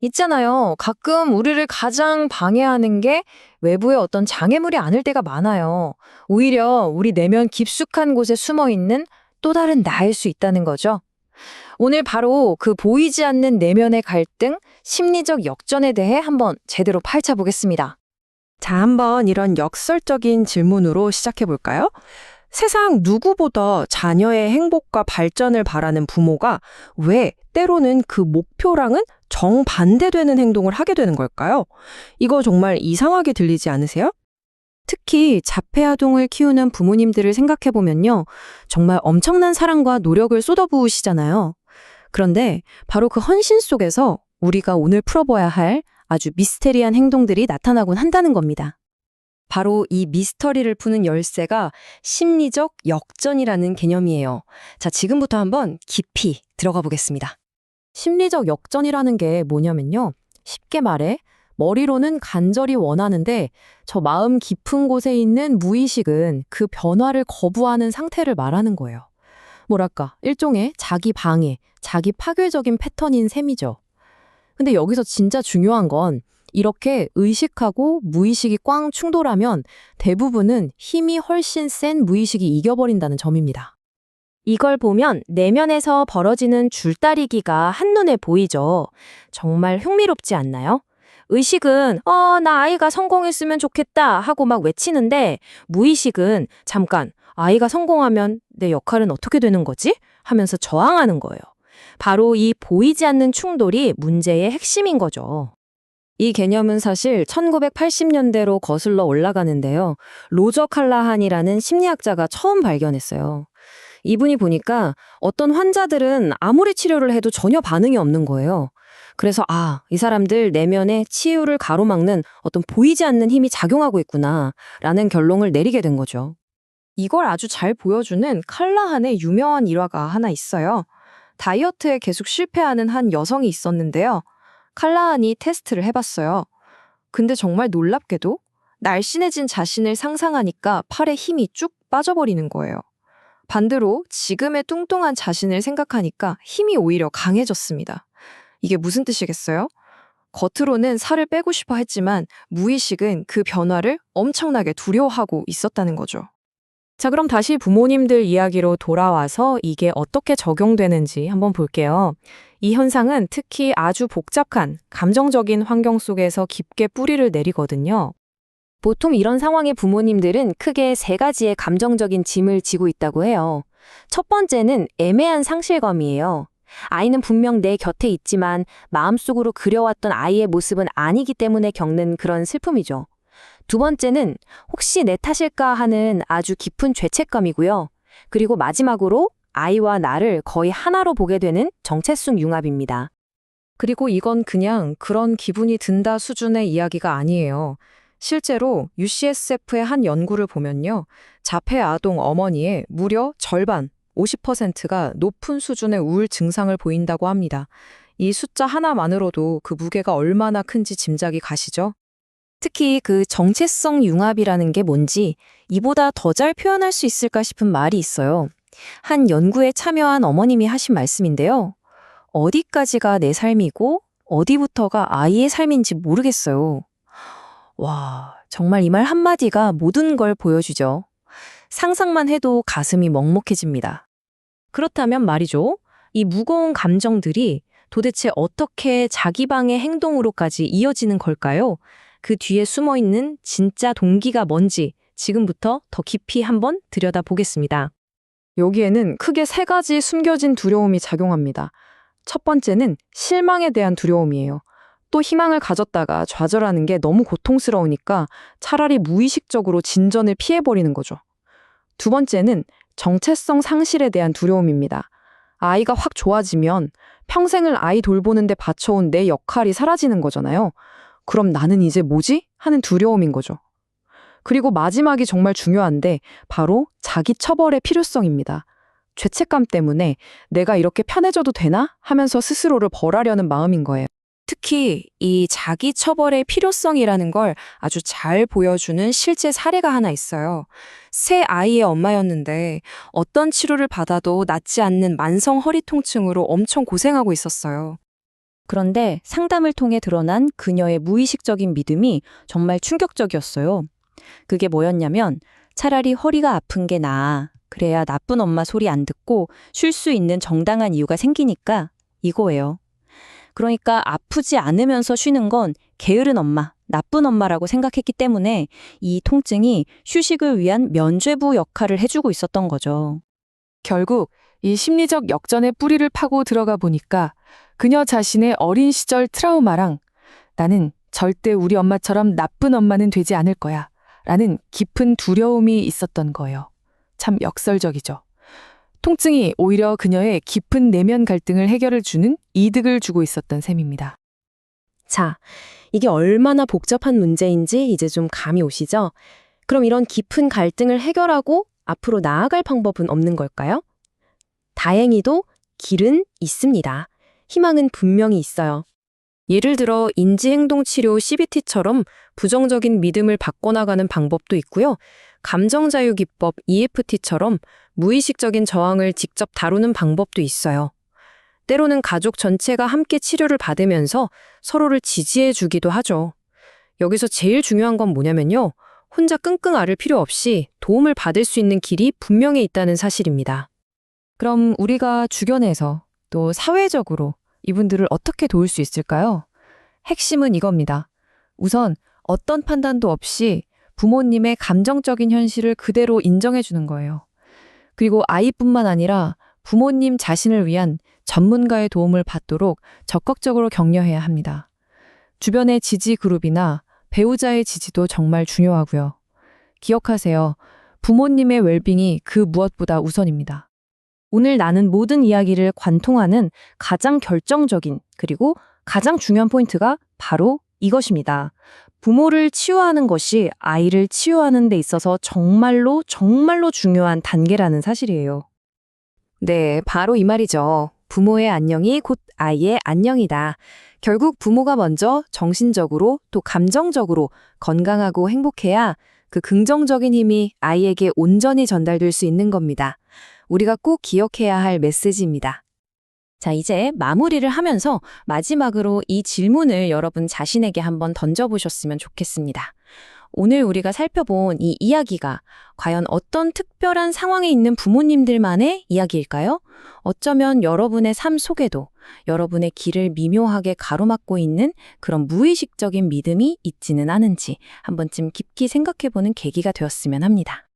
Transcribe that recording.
있잖아요. 가끔 우리를 가장 방해하는 게 외부의 어떤 장애물이 아닐 때가 많아요. 오히려 우리 내면 깊숙한 곳에 숨어 있는 또 다른 나일 수 있다는 거죠. 오늘 바로 그 보이지 않는 내면의 갈등, 심리적 역전에 대해 한번 제대로 파헤쳐 보겠습니다. 자, 한번 이런 역설적인 질문으로 시작해 볼까요? 세상 누구보다 자녀의 행복과 발전을 바라는 부모가 왜 때로는 그 목표랑은 정반대되는 행동을 하게 되는 걸까요? 이거 정말 이상하게 들리지 않으세요? 특히 자폐아동을 키우는 부모님들을 생각해 보면요. 정말 엄청난 사랑과 노력을 쏟아부으시잖아요. 그런데 바로 그 헌신 속에서 우리가 오늘 풀어봐야 할 아주 미스테리한 행동들이 나타나곤 한다는 겁니다. 바로 이 미스터리를 푸는 열쇠가 심리적 역전이라는 개념이에요. 자, 지금부터 한번 깊이 들어가 보겠습니다. 심리적 역전이라는 게 뭐냐면요. 쉽게 말해, 머리로는 간절히 원하는데 저 마음 깊은 곳에 있는 무의식은 그 변화를 거부하는 상태를 말하는 거예요. 뭐랄까, 일종의 자기 방해, 자기 파괴적인 패턴인 셈이죠. 근데 여기서 진짜 중요한 건 이렇게 의식하고 무의식이 꽝 충돌하면 대부분은 힘이 훨씬 센 무의식이 이겨버린다는 점입니다. 이걸 보면 내면에서 벌어지는 줄다리기가 한눈에 보이죠. 정말 흥미롭지 않나요? 의식은 어, 나 아이가 성공했으면 좋겠다 하고 막 외치는데 무의식은 잠깐 아이가 성공하면 내 역할은 어떻게 되는 거지? 하면서 저항하는 거예요. 바로 이 보이지 않는 충돌이 문제의 핵심인 거죠. 이 개념은 사실 1980년대로 거슬러 올라가는데요. 로저 칼라한이라는 심리학자가 처음 발견했어요. 이분이 보니까 어떤 환자들은 아무리 치료를 해도 전혀 반응이 없는 거예요. 그래서 아, 이 사람들 내면에 치유를 가로막는 어떤 보이지 않는 힘이 작용하고 있구나 라는 결론을 내리게 된 거죠. 이걸 아주 잘 보여주는 칼라한의 유명한 일화가 하나 있어요. 다이어트에 계속 실패하는 한 여성이 있었는데요. 칼라한이 테스트를 해봤어요. 근데 정말 놀랍게도 날씬해진 자신을 상상하니까 팔에 힘이 쭉 빠져버리는 거예요. 반대로 지금의 뚱뚱한 자신을 생각하니까 힘이 오히려 강해졌습니다. 이게 무슨 뜻이겠어요? 겉으로는 살을 빼고 싶어 했지만 무의식은 그 변화를 엄청나게 두려워하고 있었다는 거죠. 자, 그럼 다시 부모님들 이야기로 돌아와서 이게 어떻게 적용되는지 한번 볼게요. 이 현상은 특히 아주 복잡한 감정적인 환경 속에서 깊게 뿌리를 내리거든요. 보통 이런 상황의 부모님들은 크게 세 가지의 감정적인 짐을 지고 있다고 해요. 첫 번째는 애매한 상실감이에요. 아이는 분명 내 곁에 있지만 마음속으로 그려왔던 아이의 모습은 아니기 때문에 겪는 그런 슬픔이죠. 두 번째는 혹시 내 탓일까 하는 아주 깊은 죄책감이고요. 그리고 마지막으로 아이와 나를 거의 하나로 보게 되는 정체성 융합입니다. 그리고 이건 그냥 그런 기분이 든다 수준의 이야기가 아니에요. 실제로 UCSF의 한 연구를 보면요. 자폐 아동 어머니의 무려 절반, 50%가 높은 수준의 우울 증상을 보인다고 합니다. 이 숫자 하나만으로도 그 무게가 얼마나 큰지 짐작이 가시죠? 특히 그 정체성 융합이라는 게 뭔지 이보다 더 잘 표현할 수 있을까 싶은 말이 있어요. 한 연구에 참여한 어머님이 하신 말씀인데요. 어디까지가 내 삶이고 어디부터가 아이의 삶인지 모르겠어요. 와, 정말 이 말 한마디가 모든 걸 보여주죠. 상상만 해도 가슴이 먹먹해집니다. 그렇다면 말이죠. 이 무거운 감정들이 도대체 어떻게 자기 방의 행동으로까지 이어지는 걸까요? 그 뒤에 숨어 있는 진짜 동기가 뭔지 지금부터 더 깊이 한번 들여다 보겠습니다. 여기에는 크게 세 가지 숨겨진 두려움이 작용합니다. 첫 번째는 실망에 대한 두려움이에요. 또 희망을 가졌다가 좌절하는 게 너무 고통스러우니까 차라리 무의식적으로 진전을 피해버리는 거죠. 두 번째는 정체성 상실에 대한 두려움입니다. 아이가 확 좋아지면 평생을 아이 돌보는데 바쳐온 내 역할이 사라지는 거잖아요. 그럼 나는 이제 뭐지? 하는 두려움인 거죠. 그리고 마지막이 정말 중요한데 바로 자기 처벌의 필요성입니다. 죄책감 때문에 내가 이렇게 편해져도 되나? 하면서 스스로를 벌하려는 마음인 거예요. 특히 이 자기 처벌의 필요성이라는 걸 아주 잘 보여주는 실제 사례가 하나 있어요. 새 아이의 엄마였는데 어떤 치료를 받아도 낫지 않는 만성 허리 통증으로 엄청 고생하고 있었어요. 그런데 상담을 통해 드러난 그녀의 무의식적인 믿음이 정말 충격적이었어요. 그게 뭐였냐면 차라리 허리가 아픈 게 나아. 그래야 나쁜 엄마 소리 안 듣고 쉴 수 있는 정당한 이유가 생기니까 이거예요. 그러니까 아프지 않으면서 쉬는 건 게으른 엄마, 나쁜 엄마라고 생각했기 때문에 이 통증이 휴식을 위한 면죄부 역할을 해주고 있었던 거죠. 결국 이 심리적 역전의 뿌리를 파고 들어가 보니까 그녀 자신의 어린 시절 트라우마랑 나는 절대 우리 엄마처럼 나쁜 엄마는 되지 않을 거야 라는 깊은 두려움이 있었던 거예요. 참 역설적이죠. 통증이 오히려 그녀의 깊은 내면 갈등을 해결을 주는 이득을 주고 있었던 셈입니다. 자, 이게 얼마나 복잡한 문제인지 이제 좀 감이 오시죠? 그럼 이런 깊은 갈등을 해결하고 앞으로 나아갈 방법은 없는 걸까요? 다행히도 길은 있습니다. 희망은 분명히 있어요. 예를 들어 인지행동치료 CBT처럼 부정적인 믿음을 바꿔나가는 방법도 있고요. 감정자유기법 EFT처럼 무의식적인 저항을 직접 다루는 방법도 있어요. 때로는 가족 전체가 함께 치료를 받으면서 서로를 지지해 주기도 하죠. 여기서 제일 중요한 건 뭐냐면요. 혼자 끙끙 앓을 필요 없이 도움을 받을 수 있는 길이 분명히 있다는 사실입니다. 그럼 우리가 주변에서 또 사회적으로 이분들을 어떻게 도울 수 있을까요? 핵심은 이겁니다. 우선 어떤 판단도 없이 부모님의 감정적인 현실을 그대로 인정해 주는 거예요. 그리고 아이뿐만 아니라 부모님 자신을 위한 전문가의 도움을 받도록 적극적으로 격려해야 합니다. 주변의 지지 그룹이나 배우자의 지지도 정말 중요하고요. 기억하세요. 부모님의 웰빙이 그 무엇보다 우선입니다. 오늘 나는 모든 이야기를 관통하는 가장 결정적인 그리고 가장 중요한 포인트가 바로 이것입니다. 부모를 치유하는 것이 아이를 치유하는 데 있어서 정말로 정말로 중요한 단계라는 사실이에요. 네, 바로 이 말이죠. 부모의 안녕이 곧 아이의 안녕이다. 결국 부모가 먼저 정신적으로 또 감정적으로 건강하고 행복해야 그 긍정적인 힘이 아이에게 온전히 전달될 수 있는 겁니다. 우리가 꼭 기억해야 할 메시지입니다. 자, 이제 마무리를 하면서 마지막으로 이 질문을 여러분 자신에게 한번 던져보셨으면 좋겠습니다. 오늘 우리가 살펴본 이 이야기가 과연 어떤 특별한 상황에 있는 부모님들만의 이야기일까요? 어쩌면 여러분의 삶 속에도 여러분의 길을 미묘하게 가로막고 있는 그런 무의식적인 믿음이 있지는 않은지 한 번쯤 깊이 생각해보는 계기가 되었으면 합니다.